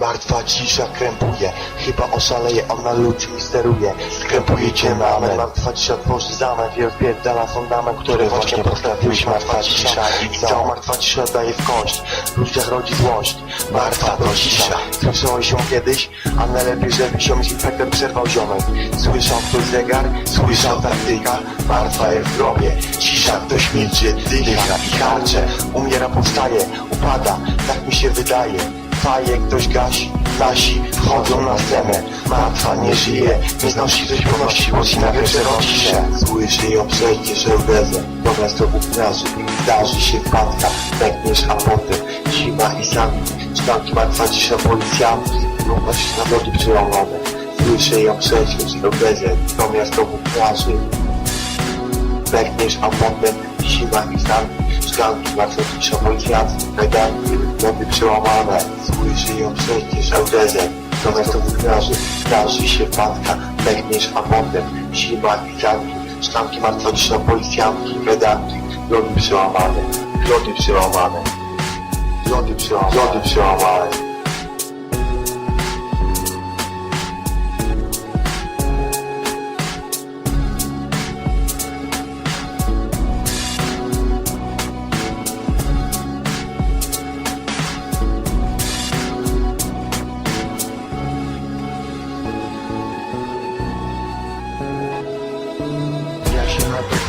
Martwa cisza krępuje. Chyba oszaleje, ona ludźmi steruje Krępuje cię mamy Martwa cisza tworzy zamek I odpierdala fundament, który właśnie postawiłeś Martwa cisza. I cała martwa cisza daje w kość? W ludziach rodzi złość. Martwa to cisza. Słyszałeś ją kiedyś? A najlepiej, żeby się z infektem przerwał ziomek. Słyszał ktoś zegar? Słyszał taktyka? Martwa jest w grobie. Cisza, ktoś milczy, dycha i harcze Umiera, powstaje, upada. Tak mi się wydaje Faje ktoś gasi, nasi wchodzą na scenę. Martwa nie żyje, nie znosi coś ponosi Bo ci nagle przerodzi się. Słyszy ją przejdzie żołdezę Zamiast to plaży Zdarzy się wpadka, pękniesz, a potem Zima i sami. Szklanki martwa cisza policjantki Lubasz na drogi przełamane. Słyszę ją przejdzie żołdezę Zamiast to plaży Pękniesz, a potem Zima i sami Szklanki martwa cisza policjantki Kajdanki, nogi przełamane. Słyszy ją przejdzie żołdezę Zamiast to plaży Zdarzy się wpadka, pękniesz, a potem Zima i sami Szklanki martwa cisza policjantki Kajdanki, nogi przełamane. Lody przełamane. Lody przełamane. Lody przełamane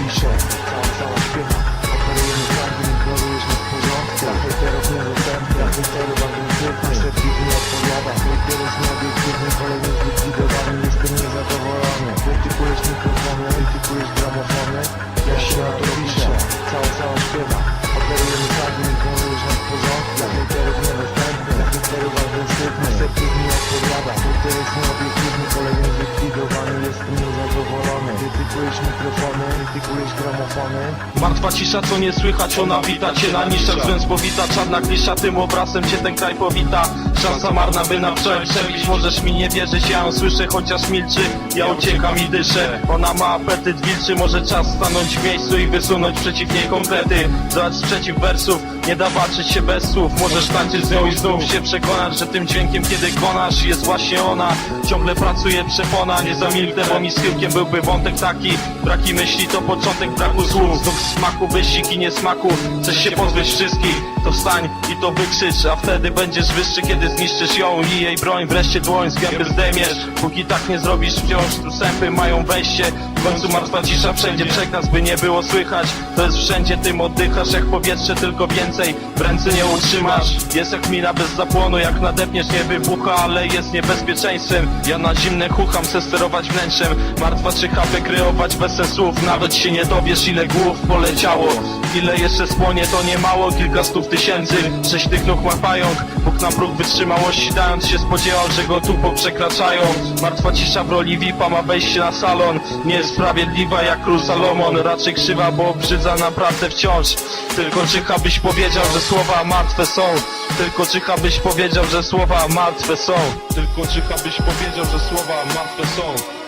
piszę, cała, cała śpiewa Operujemy każdym, ignorujesz nas Dla hejterów niedostępny, dla hejterów agresywny Setki nie odpowiada, hejter jest nieobiektywny Kolejny zlikwidowany, jestem niezadowolony Krytykujesz mikrofony, krytykujesz gramofony Ja się na to piszę, cała, cała śpiewa Operujemy każdym, ignorujesz nas Dla hejterów niedostępny, dla hejterów agresywny Setki nie odpowiada, hejter jest nieobiektywny Krytykujesz mikrofony, gramofony. Martwa cisza, co nie słychać, ona wita cię na niszach Zwęs powita, czarna klisza, tym obrazem cię ten kraj powita Szansa marna, by na wczoraj przebić. Możesz mi nie wierzyć, ja ją słyszę, chociaż milczy. Ja uciekam i dyszę, ona ma apetyt wilczy Może czas stanąć w miejscu i wysunąć przeciw niej konkrety Zobacz sprzeciw wersów, nie da walczyć się bez słów. Możesz tańczyć z nią i znów się przekonać Że tym dźwiękiem, kiedy konasz, jest właśnie ona. Ciągle pracuje przepona, nie zamilknę, bo mi schyłkiem byłby wątek taki. Braki myśli to początek braku słów. Znów smaku, wyścig i niesmaku Chcesz się pozbyć wszystkich, to wstań i to wykrzycz A wtedy będziesz wyższy, kiedy zniszczysz ją I jej broń. Wreszcie dłoń z gęby zdejmiesz. Póki tak nie zrobisz, wciąż tu sępy mają wejście. W końcu martwa cisza wszędzie przekaz, by nie było słychać. To jest wszędzie, tym oddychasz jak powietrze, tylko więcej W ręce nie utrzymasz. Jest jak mina bez zapłonu, jak nadepniesz nie wybucha Ale jest niebezpieczeństwem. Ja na zimne chucham, se sterować wnętrzem. Martwa czyha wykreować bez sensów Nawet się nie dowiesz ile głów poleciało. Ile jeszcze spłonie to nie mało, kilka stów tysięcy Sześć tych nóg ma pająk Bóg na próg wytrzymałości dając się spodziewał, że go tu poprzekraczają. Martwa cisza w roli VIP-a ma wejście na salon. Nie jest sprawiedliwa jak król Salomon. Raczej krzywa, bo obrzydza naprawdę wciąż. Tylko czyha byś powiedział, że słowa martwe są. Tylko czyha byś powiedział, że słowa martwe są. Tylko czyha byś powiedział, że słowa martwe są